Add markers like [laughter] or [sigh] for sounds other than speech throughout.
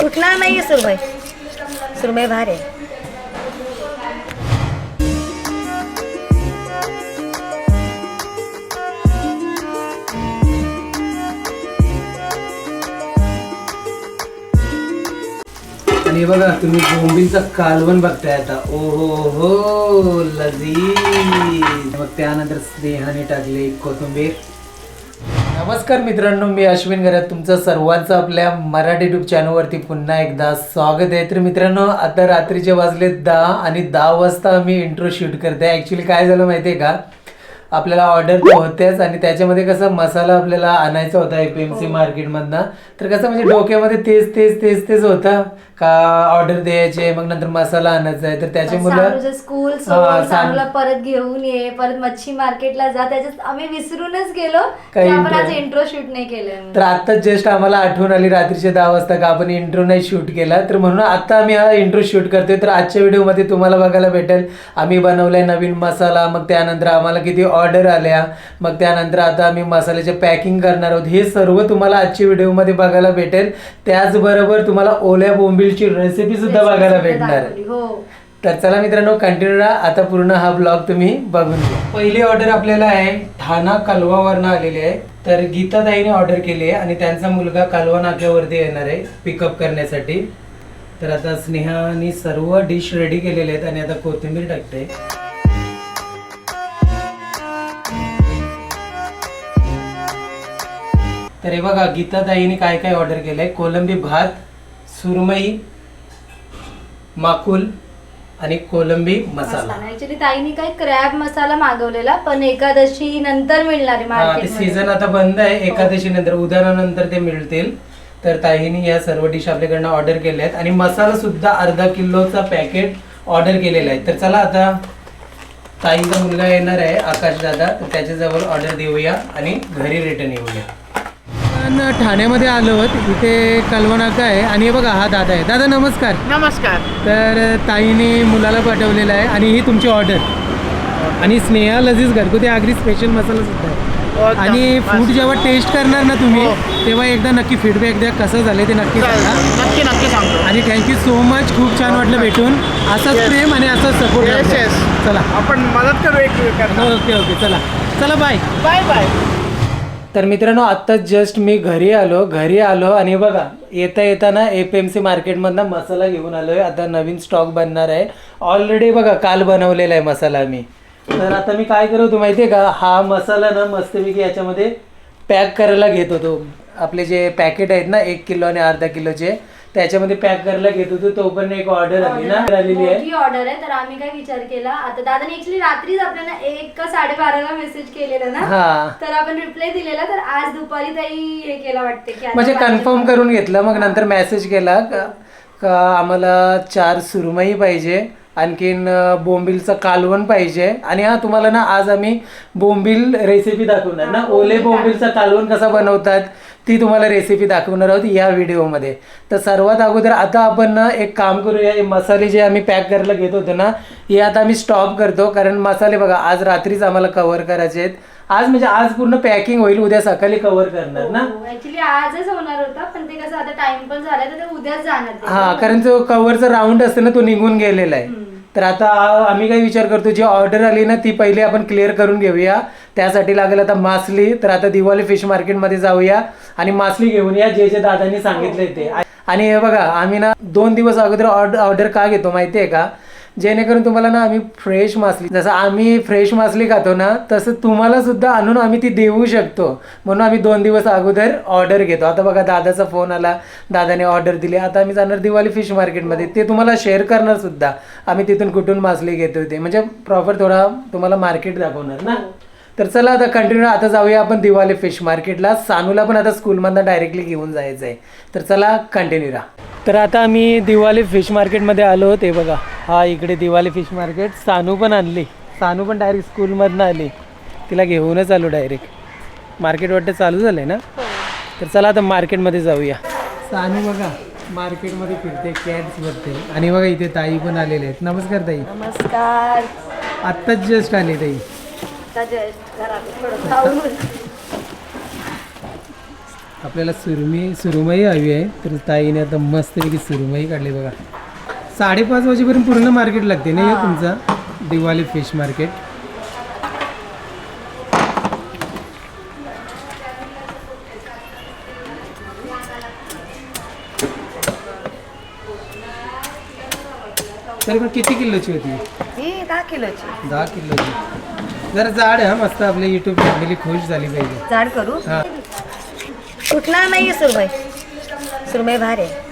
कुठला नाही सुरमई. सुरमई भारी आहे. आणि बघा तुम्ही बोंबीलचा कालवण बघताय आता. ओ हो हो लजी मग त्यानंतर स्नेहाने टाकले कोथिंबीर. नमस्कार मित्रांनो मी अश्विन घरात तुमचं सर्वांचं आपल्या मराठी युट्यूब चॅनलवरती पुन्हा एकदा स्वागत आहे. तर मित्रांनो आता रात्रीचे वाजले दहा आणि दहा वाजता मी इंट्रो शूट करते. ॲक्च्युली काय झालं माहिती आहे का? आपल्याला ऑर्डर तर होत्याच आणि त्याच्यामध्ये कसं मसाला आपल्याला आणायचा होता ए पी एम सी मार्केटमधनं तर कसं म्हणजे डोक्यामध्ये तेच तेच तेच तेच होतं का ऑर्डर द्यायचे मग नंतर मसाला आणायचा आहे. तर त्याच्यामुळं स्कूल सानूला परत घेऊन ये परत मच्छी मार्केटला जा. त्याच्यात आम्ही विसरूनच गेलो काही आपण आज intro- इंट्रो शूट नाही केलं तर आत्ताच जस्ट आम्हाला आठवण आली रात्रीचे दहा वाजता का आपण इंट्रो नाही शूट केला. तर म्हणून आता आम्ही हा इंट्रो शूट करतोय. तर आजच्या व्हिडिओमध्ये तुम्हाला बघायला भेटेल. आम्ही बनवलाय नवीन मसाला. मग त्यानंतर आम्हाला किती ऑर्डर आल्या. मग त्यानंतर आता आम्ही मसाल्याचे पॅकिंग करणार आहोत. हे सर्व तुम्हाला आजच्या व्हिडिओमध्ये बघायला भेटेल. त्याचबरोबर तुम्हाला ओल्या बोंबिलची रेसिपी सुद्धा बघायला भेटणार. दाखवली, हो. तर चला मित्रांनो कंटिन्यू राहा आता पूर्ण हा ब्लॉग तुम्ही बघून घ्या. पहिली ऑर्डर आपल्याला आहे ठाणा कलवावरनं आलेली आहे. तर गीताताईने ऑर्डर केली आहे आणि त्यांचा मुलगा कालवा नाक्यावरती येणार आहे पिकअप करण्यासाठी. तर आता स्नेहाने सर्व डिश रेडी केलेले आहेत आणि आता कोथिंबीर टाकते. तर हे बघा गीताताईने काय काय ऑर्डर केलंय? कोलंबी भात सुरमई माकुल आणि कोलंबी मसाला. ऍक्च्युली ताईने काय क्रॅब मसाला मागवलेला पण एकादशी नंतर मिळणार आहे हा ते सीझन आता बंद आहे एकादशी नंतर उदाहरणानंतर ते मिळतील. तर ताईने या सर्व डिश आपल्याकडनं ऑर्डर केल्या आहेत आणि मसाला सुद्धा अर्धा किलोचा पॅकेट ऑर्डर केलेला आहे. तर चला आता ताईचा मुलगा येणार आहे आकाश दादा. तर त्याच्याजवळ ऑर्डर देऊया आणि घरी रिटर्न येऊया. पण ठाण्यामध्ये आलो आहोत. इथे कल्वनाका आहे. आणि हे बघा हा दादा आहे. दादा नमस्कार. नमस्कार. तर ताईने मुलाला पाठवलेलं आहे आणि ही तुमची ऑर्डर. आणि स्नेहा लजीज घरगुती आगरी स्पेशल मसाला सुद्धा आहे. हो, आणि. फूड जेव्हा टेस्ट करणार ना तुम्ही हो. तेव्हा एकदा नक्की फीडबॅक द्या. कसं झालं ते नक्की सांगा. नक्की नक्की सांगतो. आणि थँक्यू सो मच खूप छान वाटलं भेटून. असंच. प्रेम आणि असंच सपोर्ट. चला. आपण मदत करू एकमेकांना. Okay okay. चला. चला बाय बाय बाय तर मित्रांनो आत्ताच जस्ट मी घरी आलो घरी आलो आणि बघा येता येताना ए पी एम सी मार्केटमधनं मसाला घेऊन आलो आहे आता नवीन स्टॉक बनणार आहे. ऑलरेडी बघा काल बनवलेला आहे मसाला मी. तर आता मी काय करतो माहिती आहे का? हा मसाला ना मस्तपैकी याच्यामध्ये पॅक करायला घेत होतो. आपले जे पॅकेट आहेत ना एक किलो आणि अर्धा किलोचे त्याच्यामध्ये पॅक करायला घेत होतो तोपर्यंत एक ऑर्डर आली ना आलेली आहे. मोठी ऑर्डर आहे तर आम्ही काय विचार केला आता दादाने ऍक्च्युली रात्रीच आपल्याला एक का साडेबाराला मेसेज केलेला ना हा. तर आपण रिप्लाय दिलेला तर आज दुपारी ताई हे केला वाटते की आता म्हणजे कन्फर्म करून घेतलं मग नंतर मेसेज केला का का आम्हाला चार सुरमई पाहिजे आणखीन अं, बोंबीलचं कालवण पाहिजे आणि हा तुम्हाला ना आज आम्ही बोंबील रेसिपी दाखवणार ना ओले बोंबीलचं कालवण कसं बनवतात ती तुम्हाला रेसिपी दाखवणार आहोत या व्हिडिओमध्ये तर सर्वात अगोदर आता आपण ना एक काम करूया हे मसाले जे आम्ही पॅक करायला घेत होतो ना हे आता आम्ही स्टॉप करतो कारण मसाले बघा आज रात्रीच आम्हाला कव्हर करायचे आहेत. आज म्हणजे आज पूर्ण पॅकिंग होईल उद्या सकाळी कव्हर करणार ना. ऍक्च्युली आजच होणार होता पण ते कसं आता टाइम पण झालाय तर उद्याच जाणार. हा कारण तो कव्हरचा राऊंड असतो ना तो निघून गेलेला आहे. तर आता आम्ही काय विचार करतो जी ऑर्डर आली ना ती पहिले आपण क्लिअर करून घेऊया. त्यासाठी लागेल आता मासली. तर आता दिवाळी फिश मार्केटमध्ये जाऊया आणि मासली घेऊन या जे जे दादांनी सांगितले ते. आणि हे बघा आम्ही ना दोन दिवस अगोदर ऑर्डर ऑर्डर का घेतो माहिती आहे का? जेणेकरून तुम्हाला ना आम्ही फ्रेश मासली. जसं आम्ही फ्रेश मासली खातो ना तसं तुम्हाला सुद्धा आणून आम्ही ती देऊ शकतो. म्हणून आम्ही दोन दिवस अगोदर ऑर्डर घेतो. आता बघा दादाचा फोन आला. दादाने ऑर्डर दिली. आता आम्ही जाणार दिवाळी फिश मार्केटमध्ये ते तुम्हाला शेअर करणार सुद्धा. आम्ही तिथून कुठून मासली घेतो ते. म्हणजे प्रॉपर थोडा तुम्हाला मार्केट दाखवणार ना. तर चला आता कंटिन्यू आता जाऊया आपण दिवाळी फिश मार्केटला सानूला पण आता स्कूलमधनं डायरेक्टली घेऊन जायचं आहे तर चला कंटिन्यू राहा तर आता आम्ही दिवाळी फिश मार्केटमध्ये आलो. ते बघा. हा इकडे दिवाळी फिश मार्केट सानू पण आणली. सानू पण डायरेक्ट स्कूलमधनं आली. तिला घेऊनच आलो डायरेक्ट मार्केट वाटतं चालू झालं आहे ना तर चला आता मार्केटमध्ये जाऊया. सानू बघा. मार्केटमध्ये फिरते कॅट्स बघते. आणि बघा इथे ताई पण आलेले आहेत. नमस्कार ताई. नमस्कार. आत्ताच जस्ट आली ताई. आता just घरात थोडं खाऊन. आपल्याला सुरमी सुरमई हवी आहे तर ताईने आता मस्तपैकी सुरमई काढली बघा. साडेपाच वाजेपर्यंत पूर्ण मार्केट लागते नाही का तुमचा? दिवाळी फिश मार्केट तरी पण किती किलोची होती? ही दहा किलोची. दहा किलोची. जरा जाड आहे हा मस्त आपल्या युट्यूब फॅमिली खुश झाली पाहिजे. जाड करू? हा. सुटणार नाही सुरमई. सुरमई भार आहे.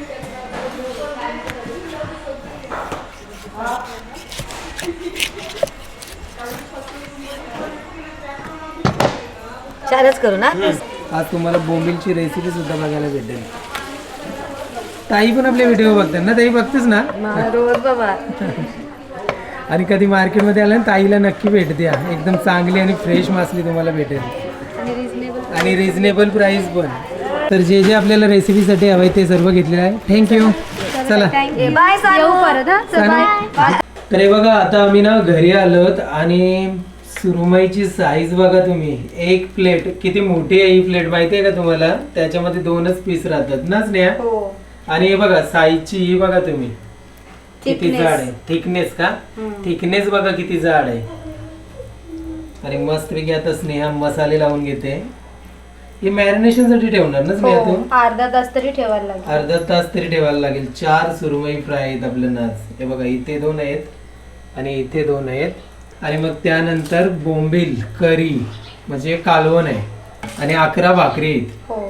चारच करू ना? आज तुम्हाला बोंबिलची रेसिपी सुद्धा बघायला भेटेल. ताई पण आपले व्हिडिओ बघतात ना? ताई बघतेच ना? मग रोज बाबा. [laughs] आणि कधी मार्केटमध्ये आलं ना ताईला नक्की भेट द्या. एकदम चांगली आणि फ्रेश मासली तुम्हाला भेटेल. आणि रिझनेबल प्राइस पण. तर जे जे आपल्याला रेसिपीसाठी हवंय ते सर्व घेतलेलं आहे. थँक्यू चला तर हे बघा आता आम्ही ना घरी आलोत आणि सुरमईची साईज बघा तुम्ही. एक प्लेट किती मोठी आहे ही प्लेट माहिती आहे का तुम्हाला? त्याच्यामध्ये दोनच पीस राहतात. ना स्नेहा? हो. आणि हे बघा साईजची ही बघा तुम्ही. किती Thickness. जाड आहे? थिकनेस का? थिकनेस बघा किती जाड आहे. आणि मस्तपैकी आता स्नेहा मसाले लावून घेते. हे मॅरिनेशनसाठी ठेवणार ना स्नेहा हो तू? अर्धा तास तरी ठेवायला लागेल. अर्धा तास तरी ठेवायला लागेल. चार सुरमई फ्राय आहेत आपल्याला आज हे बघा इथे दोन आहेत आणि इथे दोन आहेत. आणि मग त्यानंतर बोंबील करी म्हणजे कालवण आहे. आणि अकरा भाकरी आहेत. हो.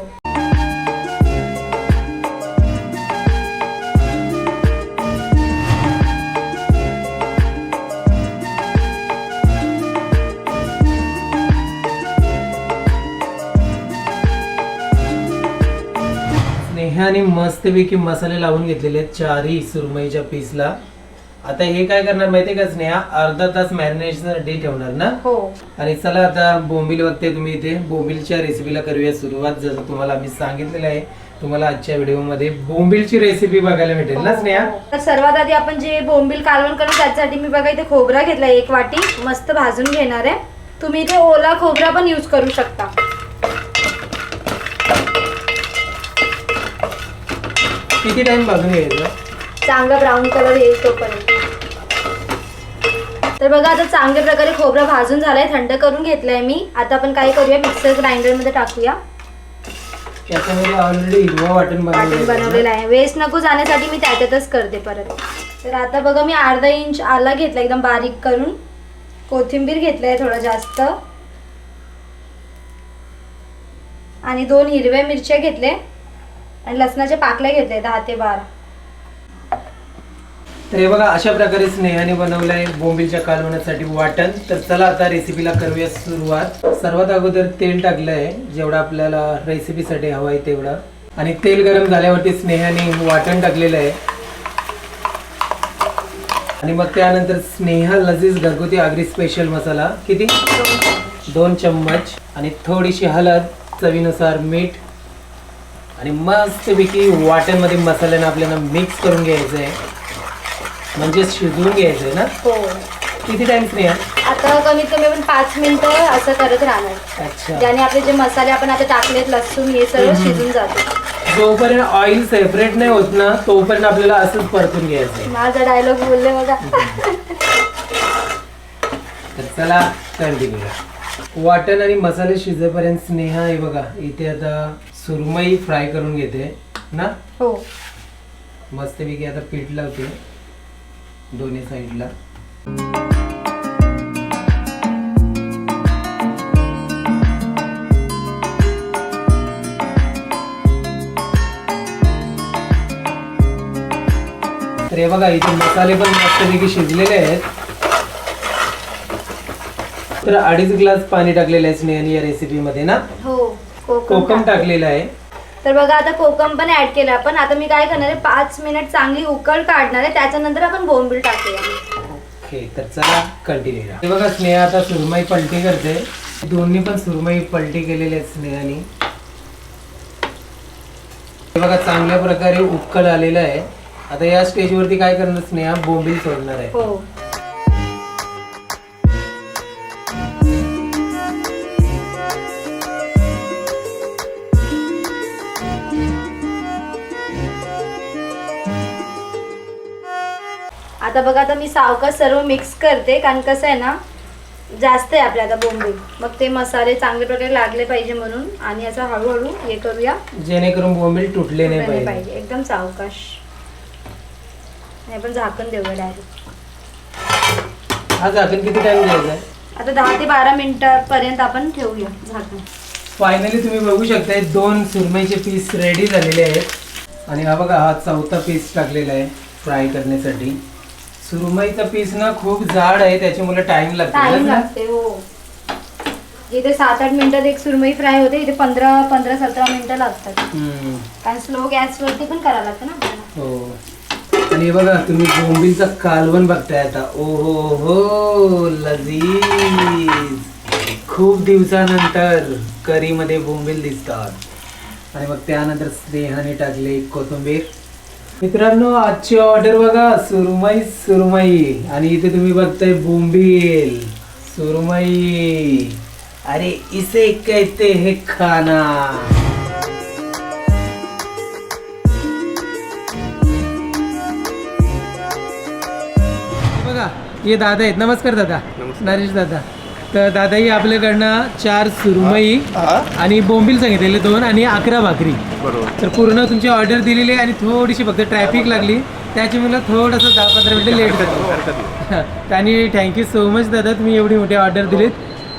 स्नेहाने मस्तपैकी मसाले लावून घेतलेले आहेत चारही सुरमईच्या पीसला आता हे काय करणार माहितीये का स्नेहा? अर्धा तास मॅरिनेशनसाठी ठेवणार ना? हो. आणि चला आता बोंबील बघते तुम्ही इथे. बोंबीलच्या रेसिपीला करूया सुरुवात. जसं तुम्हाला आम्ही सांगितलेलं आहे तुम्हाला आजच्या व्हिडिओमध्ये बोंबीलची रेसिपी बघायला भेटेल ना स्नेहा? तर सर्वात आधी आपण जे बोंबील कालवण करू त्याच्यासाठी मी बघा इथे खोबरा घेतला एक वाटी. मस्त भाजून घेणार आहे. तुम्ही इथे ओला खोबरा पण यूज करू शकता. किती टाइम भाजून घ्यायचं? चांगला ब्राऊन कलर येईल तोपर्यंत. तर बघा आता चांगल्या प्रकारे खोबरं भाजून झालंय. थंड करून घेतलंय मी. आता आपण काय करूया? मिक्सर ग्राइंडरमध्ये टाकूया. त्याच्यामध्ये ऑलरेडी हिरवा वाटण बनवलेलं आहे वेस्ट नको जाण्यासाठी मी त्याच्यातच करते परत. तर आता बघा मी अर्धा इंच आला घेतला एकदम बारीक करून. कोथिंबीर घेतलंय थोडं जास्त. आणि दोन हिरव्या मिरच्या घेतले आणि लसणाच्या पाकले घेतले दहा ते बारा. तर हे बघा अशा प्रकारे स्नेहाने बनवलं आहे बोंबीलच्या कालवण्यासाठी वाटण. तर चला आता रेसिपीला करूया सुरुवात. सर्वात अगोदर तेल टाकलं आहे जेवढं आपल्याला रेसिपीसाठी हवं आहे तेवढं. आणि तेल गरम झाल्यावरती स्नेहाने वाटण टाकलेलं आहे. आणि मग त्यानंतर स्नेहा लजीज घरगुती आगरी स्पेशल मसाला. किती? दोन चम्मच. आणि थोडीशी हळद चवीनुसार मीठ आणि मस्तपैकी वाटणमध्ये मसाल्यानं आपल्याला मिक्स करून घ्यायचं आहे म्हणजे शिजवून घ्यायचंय ना? हो. किती टाइम स्नेहा आता कमीत कमी आपण पाच मिनिटं असं करत राहणार. अच्छा. ज्याने आपले जे मसाले आपण आता टाकलेत लसूण हे सगळं शिजून जाते. जोपर्यंत ऑइल सेपरेट नाही होत ना तोपर्यंत आपल्याला असंच परतून घ्यायचंय. माझा डायलॉग बोलले बघा. तर चला कंटिन्यू वाटण आणि मसाले शिजेपर्यंत स्नेहा हे बघा. इथे आता सुरमई फ्राय करून घेते ना? हो. मस्तपैकी आता पीठ लावते दोन्ही साईडला. तर हे बघा इथे मसाले पण मस्तपैकी शिजलेले आहेत. तर अडीच ग्लास पाणी टाकलेलं आहे स्नेहाने या रेसिपीमध्ये ना? हो कोकम कोकम टाकलेलं आहे. तर बघा आता कोकम पण ऍड केलं आपण. आता मी काय करणार आहे पाच मिनिट चांगली उकळ काढणार आहे. त्याच्यानंतर आपण बोंबील टाकूया. ओके तर चला कंटिन्यू हे बघा स्नेहा आता सुरमई पलटी करते. दोन्ही पण सुरमई पलटी केलेली आहेत स्नेहानी. हे बघा चांगल्या प्रकारे उकळ आलेलं आहे. आता या स्टेजवरती काय करणार स्नेहा? बोंबील सोडणार आहे. हो. आता बघा आता मी सावकाश सर्व मिक्स करते कारण कसं आहे ना जास्त आहे आपल्या आता बोंबील. मग ते मसाले चांगल्या प्रकारे लागले पाहिजे म्हणून आणि असं हळूहळू हे करूया. जेणेकरून बोंबील तुटले नाही नाही पाहिजे. एकदम सावकाश. आणि आपण झाकण देऊया डायरेक्ट हा झाकण किती टाइम द्यायचा आहे? आता दहा ते बारा मिनिटापर्यंत आपण ठेवूया झाकण. फायनली तुम्ही बघू शकताय दोन सुरमईचे पीस रेडी झालेले आहेत. आणि हा बघा हा चौथा पीस टाकलेला आहे फ्राय करण्यासाठी. सुरमईचा पीस ना खूप जाड आहे त्याच्यामुळे टाइम लागतो. टाइम ना? लागते हो. इथे सात आठ मिनिटात एक सुरमई फ्राय होते इथे पंधरा पंधरा सतरा मिनिटं लागतात. हम्म. कारण स्लो गॅसवरती पण करावं लागतं ना आपल्याला. हो. आणि हे बघा तुम्ही बोंबीलचा कालवण बघताय आता. ओ हो हो लजीज. खूप दिवसानंतर करीमध्ये बोंबील दिसतात. आणि मग त्यानंतर स्नेहाने टाकले कोथिंबीर. मित्रांनो आजची ऑर्डर बघा सुरमई सुरमई. आणि इथे तुम्ही बघताय बोंबील सुरमई. अरे इसे कहते हैं खाना. बघा हे दादा आहेत. नमस्कार दादा. नरेश दादा. तर दादाही आपल्याकडनं चार सुरमई आणि बोंबील सांगितलेले दोन आणि अकरा भाकरी. बरोबर. तर पूर्ण तुमची ऑर्डर दिलेली आहे आणि थोडीशी फक्त ट्रॅफिक लागली. त्याची मला थोडंसं दहा पंधरा मिनिटं लेट झालं [laughs] आणि थँक्यू सो मच दादा तुम्ही एवढी मोठी ऑर्डर दिलीत.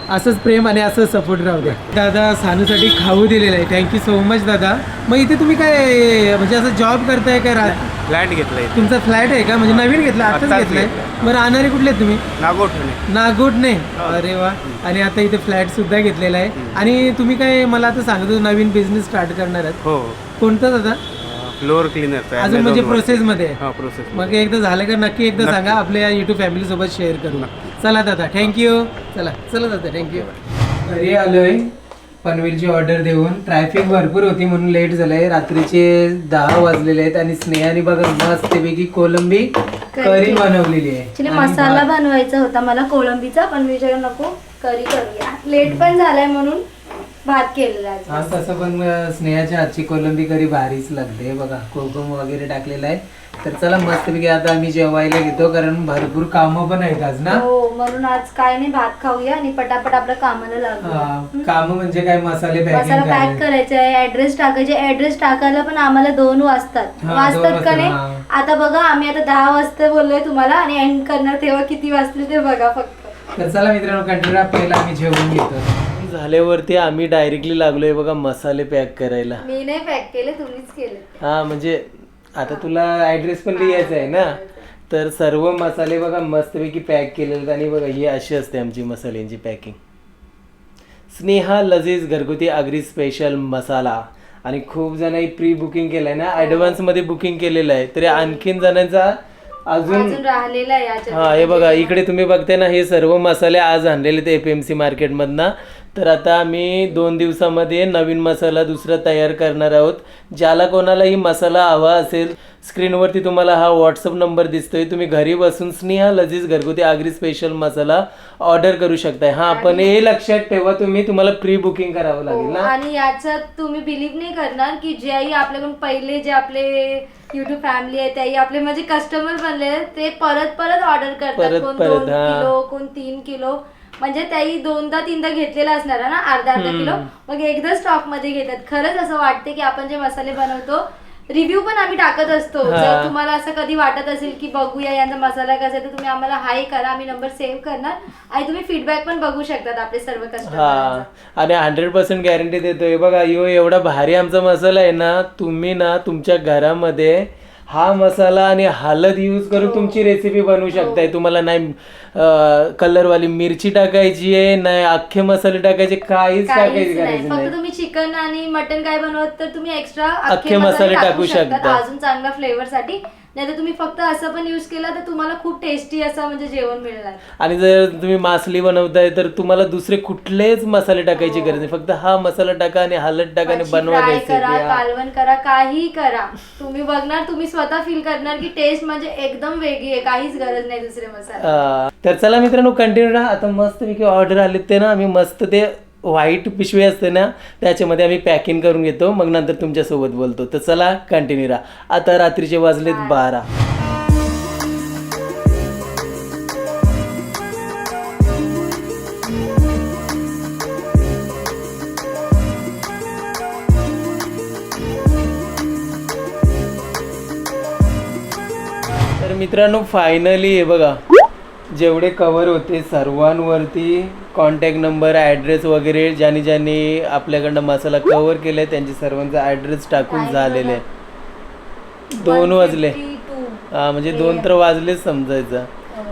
असंच प्रेम आणि असंच सपोर्ट राहू द्या. दादा सानूसाठी खाऊ दिलेलं आहे. थँक्यू सो मच दादा. मग इथे तुम्ही काय म्हणजे असं जॉब करताय काय राहत फ्लॅट घेतलाय. तुमचा फ्लॅट आहे का? म्हणजे नवीन घेतला आताच आत्ताच घेतलाय. बरं राहणारे कुठले आहेत तुम्ही? नागोठणे. नागोटने अरे वा. आणि आता इथे फ्लॅट सुद्धा घेतलेला आहे. आणि तुम्ही काय मला आता सांगतो नवीन बिझनेस स्टार्ट करणार आहात. हो. कोणता दादा? फ्लोअर क्लीनर अजून म्हणजे प्रोसेस मध्ये आहे. हा प्रोसेस मग एकदा झालं का नक्की एकदा सांगा आपल्या युट्यूब फॅमिली सोबत शेअर करू चला दादा थँक्यू चला चला दादा थँक्यू घरी आलोय. पनवेलची ऑर्डर देऊन. ट्रॅफिक भरपूर होती म्हणून लेट झालंय. रात्रीचे दहा वाजलेले आहेत आणि स्नेहाने बघा मस्तपैकी कोलंबी करी. बनवलेली आहे. मसाला बनवायचा होता मला कोळंबीचा पण मी विचार नको. करी करूया. लेट पण झालाय म्हणून. भात केलेला आहे. आज तसं पण अं, स्नेहाच्या हातची कोलंबी करी भारीच लागते. बघा कोकम वगैरे टाकलेला आहे. तर चला मस्तपैकी आता आम्ही जेवायला घेतो कारण भरपूर कामं पण आहेत आज ना? हो म्हणून आज काय नाही भात खाऊया आणि पटापट आपल्या कामाला लागू. काम म्हणजे काय? मसाले मसाला पॅकिंग पॅक करायचा आहे ऍड्रेस टाकायचे. ऍड्रेस टाकायला पण आम्हाला दोन वाजतात. हा, दोन वाजतात का नाही? हा. आता बघा आम्ही आता दहा वाजता बोललोय तुम्हाला आणि एंड करणार तेव्हा किती वाजले ते बघा फक्त. तर चला मित्रांनो कंटिन्यू पहिला आम्ही जेवून घेतो. झाल्यावरती आम्ही डायरेक्टली लागलोय बघा मसाले पॅक करायला. मी नाही पॅक केले तुम्हीच केले. हा म्हणजे आता तुला ऍड्रेस पण लिहायचा आहे ना? तर सर्व मसाले बघा मस्तपैकी पॅक केलेले आणि बघा ही अशी असते आमची मसाल्यांची पॅकिंग स्नेहा लजीज घरगुती आगरी स्पेशल मसाला. आणि खूप जणांनी प्री बुकिंग केलंय ना? ऍडव्हान्समध्ये बुकिंग केलेलं आहे. तरी आणखीन जणांचा अजून अजून राहिलेला आहे याच्यात. हा हे बघा इकडे तुम्ही बघताय ना हे सर्व मसाले आज आणलेले ते एफ एम सी मार्केटमधनं तर आता आम्ही दोन दिवसामध्ये नवीन मसाला दुसरा तयार करणार आहोत. ज्याला कोणालाही मसाला हवा असेल स्क्रीनवरती तुम्हाला हा व्हॉट्सअप नंबर दिसतोय. तुम्ही घरी बसून स्नेहा लजीज घरगुती आगरी स्पेशल मसाला ऑर्डर करू शकताय. हा पण हे लक्षात ठेवा तुम्ही तुम्हाला प्री बुकिंग करावं लागेल हो, ना? आणि याच्यात तुम्ही बिलीव्ह नाही करणार की जेही आपल्याकडून पहिले जे आपले युट्यूब फॅमिली आहे त्याही आपले म्हणजे कस्टमर बनले ते परत परत ऑर्डर करतात. परत- कोण परत, दोन हा. किलो कोण तीन किलो. म्हणजे त्याही दोनदा तीनदा घेतलेला असणार ना? अर्धा अर्धा किलो. मग एकदा स्टॉकमध्ये घेतात. खरंच असं वाटते की आपण जे मसाले बनवतो रिव्ह्यू पण आम्ही टाकत असतो. जर तुम्हाला असं कधी वाटत असेल की बघूया यांचा मसाला कसा आहे तर तुम्ही आम्हाला हाय करा. आम्ही नंबर सेव्ह करणार. आणि तुम्ही फीडबॅक पण बघू शकतात आपले सर्व कस्टमर हा. आणि हंड्रेड पर्सेंट गॅरंटी देतोय. बघा यो एवढा भारी आमचा मसाला आहे ना तुम्ही ना तुमच्या घरामध्ये हा मसाला आणि हळद यूज करून तुमची रेसिपी बनवू शकताय. तुम्हाला नाही कलरवाली मिरची टाकायची आहे नाही अख्खे मसाले टाकायचे काहीच टाकायची काहीच नाही. गरज फक्त नाही. तुम्ही चिकन आणि मटन काय बनवत तर तुम्ही एक्स्ट्रा अख्खे मसाले टाकू शकता. अजून चांगला फ्लेवर साठी नाही तर तुम्ही फक्त असं पण युज केला तर तुम्हाला खूप टेस्टी असं म्हणजे जेवण मिळणार. आणि जर तुम्ही मासली बनवताय तर तुम्हाला दुसरे कुठलेच मसाले टाकायची गरज नाही. फक्त हा मसाला टाका आणि हळद टाका आणि बनवा रेसिपी करा कालवण करा काही करा. तुम्ही बघणार तुम्ही स्वतः फील करणार की टेस्ट म्हणजे एकदम वेगळी आहे काहीच गरज नाही दुसरे मसाले. अं, तर चला मित्रांनो कंटिन्यू राहा. आता मस्त पैकी ऑर्डर आले ते ना आम्ही मस्त ते व्हाईट पिशवी असते ना त्याच्यामध्ये आम्ही पॅकिंग करून घेतो मग नंतर तुमच्यासोबत बोलतो. तर चला कंटिन्यू राहा. आता रात्रीचे वाजलेत बारा. तर मित्रांनो फायनली हे बघा. जेवढे कवर होते सर्वांवरती कॉन्टॅक्ट नंबर ॲड्रेस वगैरे ज्यांनी ज्यांनी आपल्याकडनं मसाला कवर केलाय त्यांचे सर्वांचा ॲड्रेस टाकून झालेले. आहे दोन वाजले. 152. हा म्हणजे दोन तर वाजलेच समजायचं.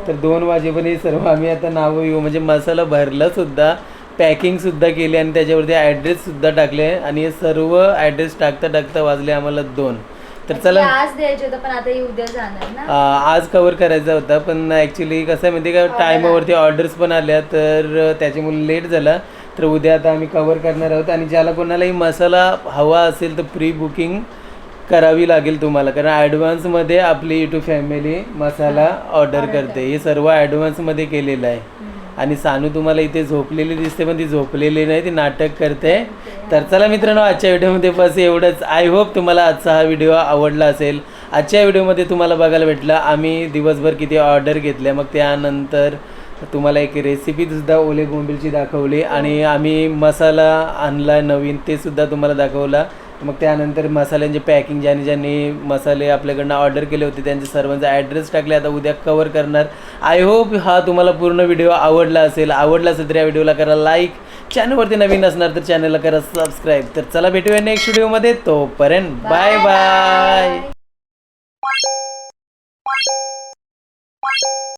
तर दोन वाजेपर्यंत हे सर्व आम्ही आता नावं येऊ म्हणजे मसाला भरला सुद्धा पॅकिंग सुद्धा केली आणि त्याच्यावरती ॲड्रेस सुद्धा टाकले आणि हे सर्व ॲड्रेस टाकता टाकता वाजले आम्हाला दोन. तर चला. आज द्यायचे होतं पण आता हे उद्या जाणार ना. आज कवर करायचा होता पण ॲक्च्युली कसं आहे माहिती का टायमावरती ऑर्डर्स पण आल्या तर त्याच्यामुळे लेट झाला. तर उद्या आता आम्ही कवर करणार आहोत आणि ज्याला कोणालाही मसाला हवा असेल तर प्री बुकिंग करावी लागेल तुम्हाला. कारण ॲडव्हान्समध्ये आपली युट्यूब फॅमिली मसाला ऑर्डर करते. हे सर्व ॲडव्हान्समध्ये केलेलं आहे. आणि सानू तुम्हाला इथे झोपलेली दिसते पण ती झोपलेली नाही ती नाटक करते. तर चला मित्रांनो आजच्या व्हिडिओमध्ये बस एवढंच. आय होप तुम्हाला आजचा हा व्हिडिओ आवडला असेल. आजच्या व्हिडिओमध्ये तुम्हाला बघायला भेटलं आम्ही दिवसभर किती ऑर्डर घेतल्या मग त्यानंतर तुम्हाला एक रेसिपीसुद्धा ओले गोंबीलची दाखवली आणि आम्ही मसाला आणला नवीन ते सुद्धा तुम्हाला दाखवला. मग त्यानंतर मसाल्यांचे पॅकिंग ज्यांनी ज्यांनी मसाले आपल्याकडनं ऑर्डर केले होते त्यांचे सर्वांचा ॲड्रेस टाकले. आता उद्या कवर करणार. आय होप हा तुम्हाला पूर्ण व्हिडिओ आवडला असेल. आवडला असेल तर या व्हिडिओला करा लाईक चॅनलवरती नवीन असणार तर चॅनलला करा सबस्क्राईब तर चला भेटूया नेक्स्ट व्हिडिओमध्ये तोपर्यंत बाय बाय